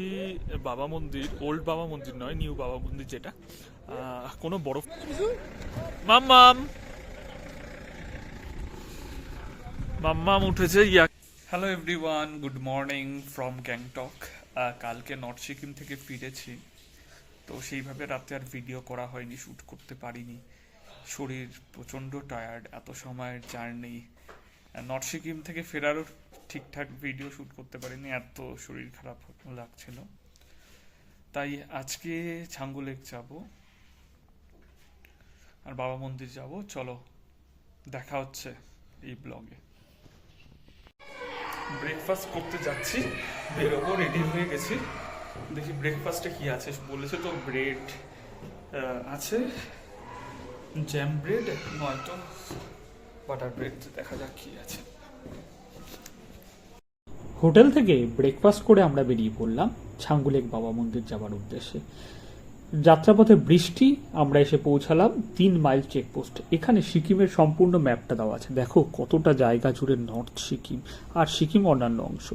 আছি বাবা মন্দির, ওল্ড বাবা মন্দির নয়, নিউ বাবা মন্দির যেটা। কোনো বরফ মাম্মাম মাম্মাম উঠেছে, yeah. Hello everyone good morning from Gangtok কালকে নর্থ সিকিম থেকে ফিরেছি। তো সেইভাবে রাতে আর ভিডিও করা হয়নি শ্যুট করতে পারিনি। শরীর প্রচণ্ড টায়ার্ড এত সময়ের জার্নি নর্থ সিকিম থেকে ফেরারও ঠিকঠাক ভিডিও শ্যুট করতে পারিনি, এত শরীর খারাপ লাগছিল। তাই আজকে ছাঙ্গু লেক যাব, আর বাবা মন্দির যাব। চলো, দেখা হচ্ছে এই ব্লগে ব্রেকফাস্ট করতে যাচ্ছি, বেরোবো রেডি হয়ে গেছি। দেখি ব্রেকফাস্টে কি আছে, বলেছে তো ব্রেড আছে। জ্যাম ব্রেড নয়তো বাটার ব্রেড দেখা যাক কি আছে। হোটেল থেকে ব্রেকফাস্ট করে আমরা বেরিয়ে পড়লাম ছাঙ্গুলেক বাবা মন্দির যাওয়ার উদ্দেশ্যে। যাত্রাপথে বৃষ্টি, আমরা এসে পৌঁছালাম তিন মাইল চেকপোস্ট। এখানে সিকিমের সম্পূর্ণ ম্যাপটা দেওয়া আছে। দেখো কতটা জায়গা জুড়ে নর্থ সিকিম আর সিকিম অন্যান্য অংশ।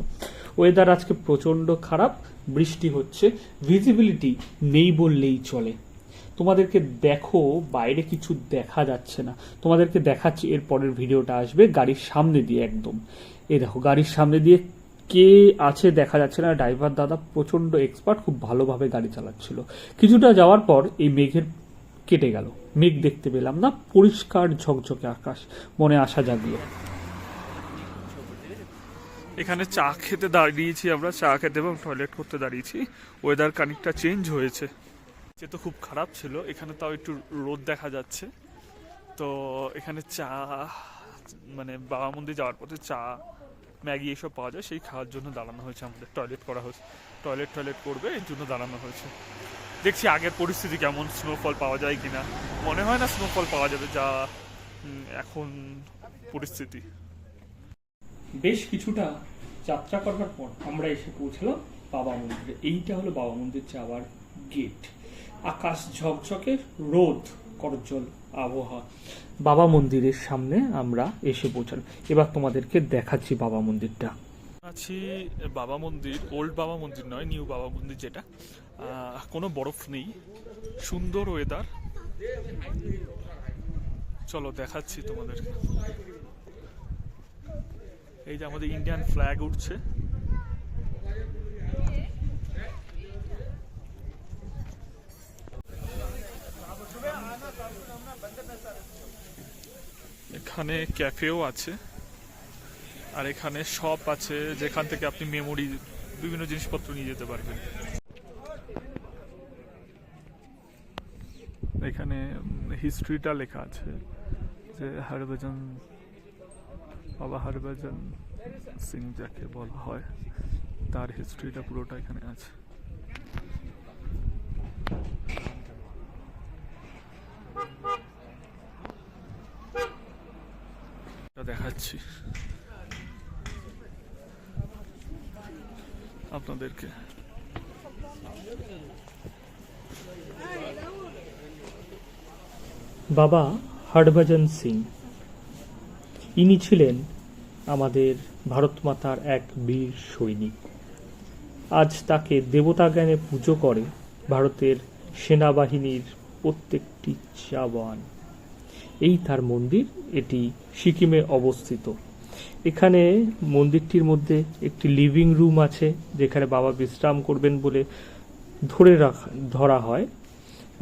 ওয়েদার আজকে প্রচণ্ড খারাপ, বৃষ্টি হচ্ছে ভিজিবিলিটি নেই বললেই চলে। তোমাদেরকে দেখো, বাইরে কিছু দেখা যাচ্ছে না। তোমাদেরকে দেখাচ্ছি, এর পরের ভিডিওটা আসবে গাড়ির সামনে দিয়ে একদম। এই দেখো, গাড়ির সামনে দিয়ে কে আছে দেখা যাচ্ছে না ড্রাইভার দাদা প্রচণ্ড এক্সপার্ট খুব ভালোভাবে গাড়ি চালাচ্ছিল। কিছুটা যাওয়ার পর এই মেঘের কেটে গেল। মেঘ দেখতে পেলাম না, পরিষ্কার ঝকঝকে আকাশ, মনে আশা জাগলো। এখানে চা খেতে দাঁড়িয়েছি আমরা, চা খেতে এবং টয়লেট করতে দাঁড়িয়েছি। ওয়েদার খানিকটা চেঞ্জ হয়েছে। যে তো খুব খারাপ ছিল, এখানে তাও একটু রোদ দেখা যাচ্ছে। তো এখানে চা মানে বাবা মন্দির যাওয়ার পথে চা ম্যাগি এসব পাওয়া যায়, সেই খাওয়ার জন্য দাঁড়ানো হয়েছে আমাদের। টয়লেট করা হয়েছে। টয়লেট টয়লেট করবে, এর জন্য দাঁড়ানো হয়েছে। দেখছি আগের পরিস্থিতি কেমন স্নোফল পাওয়া যায় কি না মনে হয় না স্নোফল পাওয়া যাবে যা এখন পরিস্থিতি। বেশ কিছুটা যাত্রা করবার পর আমরা এসে পৌঁছলাম বাবা মন্দিরে। এইটা হলো বাবা মন্দির যাওয়ার গেট আকাশ ঝকঝকে, রোদ। করজল আবহাওয়া। বাবা মন্দিরের সামনে আমরা এসে পৌঁছালাম। এবার তোমাদেরকে দেখাচ্ছি বাবা মন্দিরটা। আছি বাবা মন্দির ওল্ড বাবা মন্দির নয় নিউ বাবা মন্দির যেটা। কোনো বরফ নেই সুন্দর ওয়েদার চলো দেখাচ্ছি তোমাদেরকে। এই যে আমাদের ইন্ডিয়ান ফ্ল্যাগ উঠছে। এখানে ক্যাফেও আছে, আর এখানে শপ আছে যেখান থেকে আপনি মেমোরি বিভিন্ন জিনিসপত্র নিয়ে যেতে পারবেন। এখানে হিস্ট্রিটা লেখা আছে যে হরভজন, বাবা হরভজন সিং যাকে বলা হয়, তার হিস্ট্রিটা পুরোটা এখানে আছে। দেখাচ্ছি। আপনাদেরকে। বাবা হরভজন সিং। ইনি ছিলেন আমাদের ভারত মাতার এক বীর সৈনিক। আজ তাকে দেবতা জ্ঞানে পুজো করে ভারতের সেনাবাহিনীর প্রত্যেকটি জওয়ান এই তার মন্দির এটি সিকিমে অবস্থিত। এখানে মন্দিরটির মধ্যে একটি লিভিং রুম আছে, যেখানে বাবা বিশ্রাম করবেন বলে ধরে রাখা, ধরা হয়।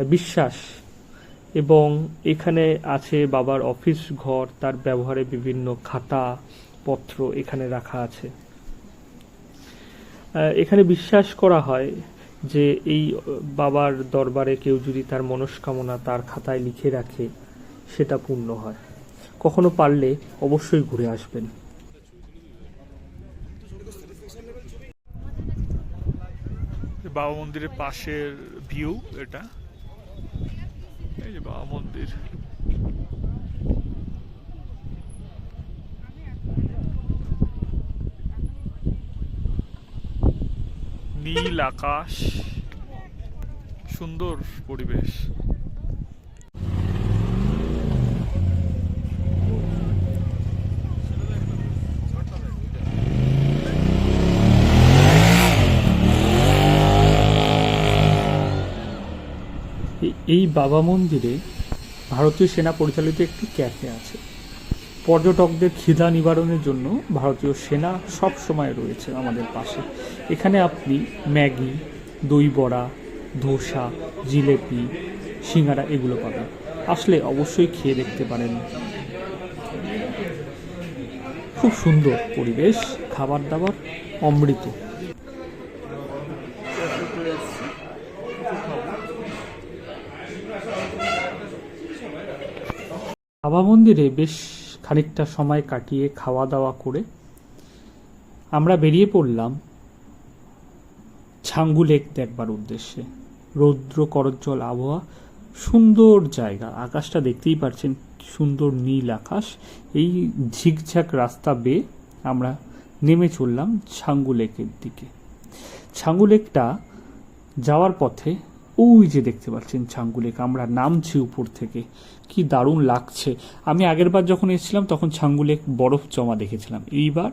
বিশ্বাস। এবং এখানে আছে বাবার অফিস ঘর, তার ব্যবহারে বিভিন্ন খাতা পত্র এখানে রাখা আছে। এখানে বিশ্বাস করা হয় যে এই বাবার দরবারে কেউ যদি তার মনস্কামনা তার খাতায় লিখে রাখে সেটা পূর্ণ হয়। কখনো পারলে অবশ্যই ঘুরে আসবেন। বাবা মন্দিরের পাশের ভিউ এটা। এই যে বাবা মন্দির। নীল আকাশ। সুন্দর পরিবেশ। এই বাবা মন্দিরে ভারতীয় সেনা পরিচালিত একটি ক্যাফে আছে। পর্যটকদের খিদা নিবারণের জন্য ভারতীয় সেনা সব সময় রয়েছে আমাদের পাশে। এখানে আপনি ম্যাগি, দই বড়া, ধোসা, জিলেপি, সিঙ্গারা এগুলো পাবেন। আসলে অবশ্যই খেয়ে দেখতে পারেন। খুব সুন্দর পরিবেশ খাবার দাবার অমৃত। বাবা মন্দিরে বেশ খানিকটা সময় কাটিয়ে খাওয়া দাওয়া করে আমরা বেরিয়ে পড়লাম ছাঙ্গু লেক দেখবার উদ্দেশ্যে। রৌদ্র করজ্জ্বল আবহাওয়া, সুন্দর জায়গা। আকাশটা দেখতেই পারছেন সুন্দর নীল আকাশ। এই ঝিকঝাক রাস্তা বেয়ে আমরা নেমে চললাম ছাঙ্গু লেকের দিকে। ছাঙ্গু লেকটা যাওয়ার পথে ওই যে দেখতে পাচ্ছেন ছাঙ্গু লেক আমরা নামছি উপর থেকে। কি দারুণ লাগছে। আমি আগেরবার যখন এসেছিলাম, তখন ছাঙ্গু লেক বরফ জমা দেখেছিলাম। এইবার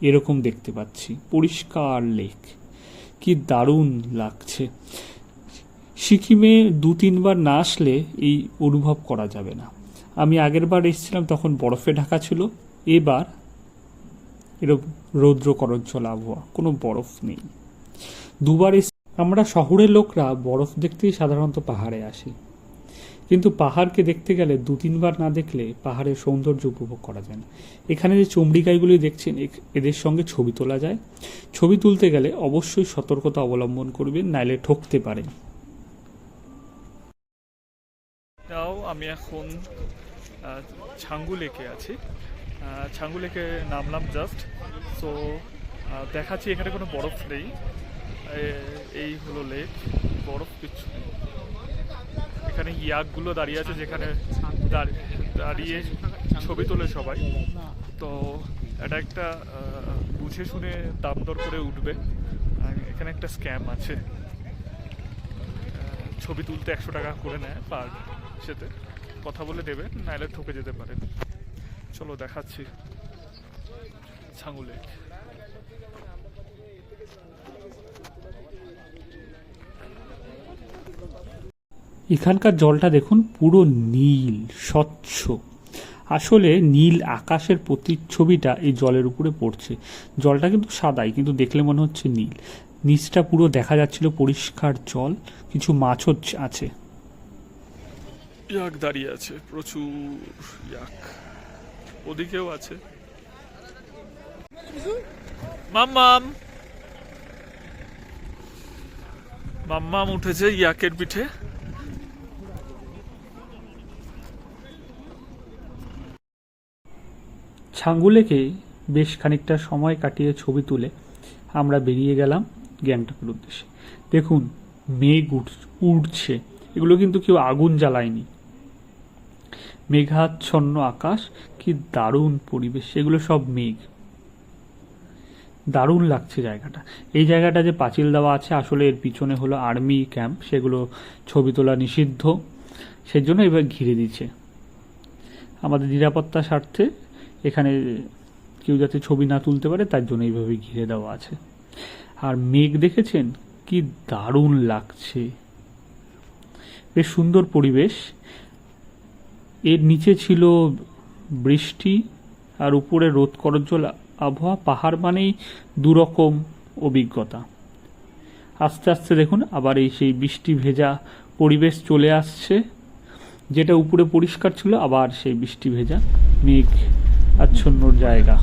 এরকম দেখতে পাচ্ছি। পরিষ্কার লেক। কি দারুণ লাগছে। সিকিমে দু তিনবার না আসলে এই অনুভব করা যাবে না। আমি আগেরবার এসেছিলাম, তখন বরফে ঢাকা ছিল। এবার এরকম রৌদ্র করজ্জ্বল আবহাওয়া। কোনো বরফ নেই। দুবার এস আমরা শহরের লোকরা বরফ দেখতেই সাধারণত পাহাড়ে আসি। কিন্তু পাহাড়কে দেখতে গেলে দু তিনবার না দেখলে পাহাড়ের সৌন্দর্য উপভোগ করা যায় না। এখানে যে চমড়িকাইগুলি দেখছেন এদের সঙ্গে ছবি তোলা যায়। ছবি তুলতে গেলে অবশ্যই সতর্কতা অবলম্বন করবেন, নাইলে ঠকতে পারেন। তাও আমি এখন ছাঙ্গু লেকে আছি। ছাঙ্গু লেকে নামলাম জাস্ট সো দেখাচ্ছি এখানে কোনো বরফ নেই। এই হলো লেক বরফ কিছু। এখানে ইয়াকগুলো দাঁড়িয়ে আছে যেখানে দাঁড়িয়ে ছবি তোলে সবাই। তো এটা একটা বুঝে শুনে দাম দর করে উঠবে। এখানে একটা স্ক্যাম আছে। ছবি তুলতে একশো টাকা করে নেয় পার সেতে। কথা বলে দেবে নাহলে ঠকে যেতে পারে। চলো দেখাচ্ছি। ছাঙ্গুলে এখানকার জলটা দেখুন পুরো নীল স্বচ্ছ। আসলে নীল আকাশের প্রতিচ্ছবিটা এই জলের উপরে পড়ছে। জলটা কিন্তু সাদাই কিন্তু দেখলে মনে হচ্ছে নীল। নিচটা পুরো দেখা যাচ্ছিল পরিষ্কার জল কিছু মাছও আছে। ইয়াক দাঁড়িয়ে আছে প্রচুর ইয়াক। ওদিকেও আছে। মাম্মাম মাম্মাম উঠেছে ইয়াকের পিঠে। ছাঙ্গুলেকে বেশ খানিকটা সময় কাটিয়ে ছবি তুলে আমরা বেরিয়ে গেলাম গ্যাংটকের উদ্দেশ্যে। দেখুন, মেঘ উঠছে এগুলো কিন্তু কেউ আগুন জ্বালায়নি। মেঘাচ্ছন্ন আকাশ, কি দারুণ পরিবেশ। এগুলো সব মেঘ। দারুণ লাগছে জায়গাটা। এই জায়গাটা যে পাঁচিল দেওয়া আছে, আসলে এর পিছনে হলো আর্মি ক্যাম্প, সেগুলো ছবি তোলা নিষিদ্ধ। সেজন্য এবার ঘিরে দিচ্ছে। আমাদের নিরাপত্তার স্বার্থে এখানে কেউ যাতে ছবি না তুলতে পারে, তার জন্য এইভাবে ঘিরে দেওয়া আছে। আর মেঘ দেখেছেন? কি দারুণ লাগছে। বেশ সুন্দর পরিবেশ। এর নিচে ছিল বৃষ্টি, আর উপরে রোদ করজ্জ্বল। আবহাওয়া, পাহাড় মানেই দুরকম অভিজ্ঞতা। আস্তে আস্তে দেখুন, আবার এই সেই বৃষ্টি ভেজা পরিবেশ চলে আসছে। যেটা উপরে পরিষ্কার ছিল, আবার সেই বৃষ্টি ভেজা মেঘ আচ্ছন্ন জায়গা।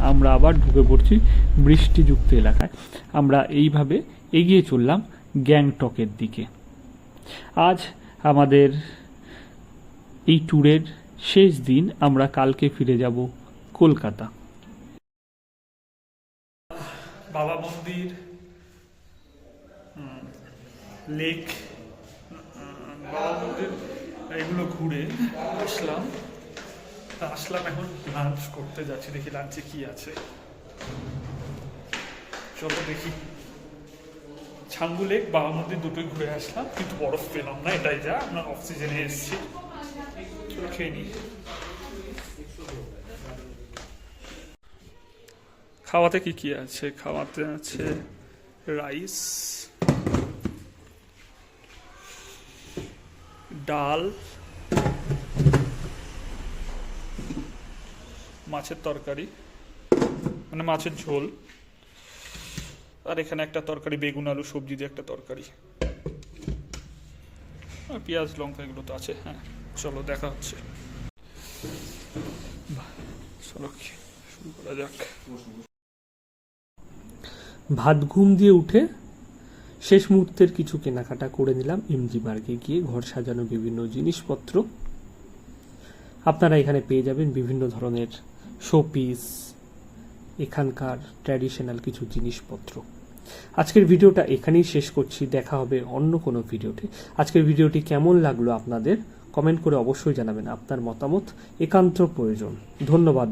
আমরা আবার ঢুকে পড়ছি বৃষ্টিযুক্ত এলাকায়। আমরা এইভাবে এগিয়ে চললাম গ্যাংটকের দিকে। আজ আমাদের এই ট্যুরের শেষ দিন, আমরা কালকে ফিরে যাব কলকাতা। বাবা মন্দির লেক বাবা মন্দির, এগুলো ঘুরে আসলাম। তা আসলাম এখন লাঞ্চ করতে যাচ্ছি, দেখি লাঞ্চে কি আছে। চলো দেখি। ছাঙ্গু লেক, বাবা মন্দির দুটোই ঘুরে আসলাম, কিন্তু বরফ পেলাম না, এটাই যা, আমরা অক্সিজেনে সিজনে এসেছি। চলো খেয়ে নিই। খাওয়াতে কি কি আছে? খাওয়াতে আছে রাইস, ডাল, মাছের তরকারি মানে মাছের ঝোল। আর এখানে একটা তরকারি, বেগুন, আলু, সবজি দিয়ে একটা তরকারি। আর পেঁয়াজ, লঙ্কা এগুলো তো আছে হ্যাঁ। চলো, দেখা হচ্ছে। চলো, শুরু করা যাক। ভাত ঘুম দিয়ে উঠে শেষ মুহূর্তের কিছু কেনাকাটা করে নিলাম এমজি মার্গে গিয়ে ঘর সাজানো বিভিন্ন জিনিসপত্র। আপনারা এখানে পেয়ে যাবেন বিভিন্ন ধরনের শোপিস এখানকার ট্র্যাডিশনাল কিছু জিনিসপত্র। আজকের ভিডিওটা এখানেই শেষ করছি, দেখা হবে অন্য কোনো ভিডিওতে। আজকের ভিডিওটি কেমন লাগল আপনাদের? কমেন্ট করে অবশ্যই জানাবেন আপনার মতামত, একান্ত প্রয়োজন। ধন্যবাদ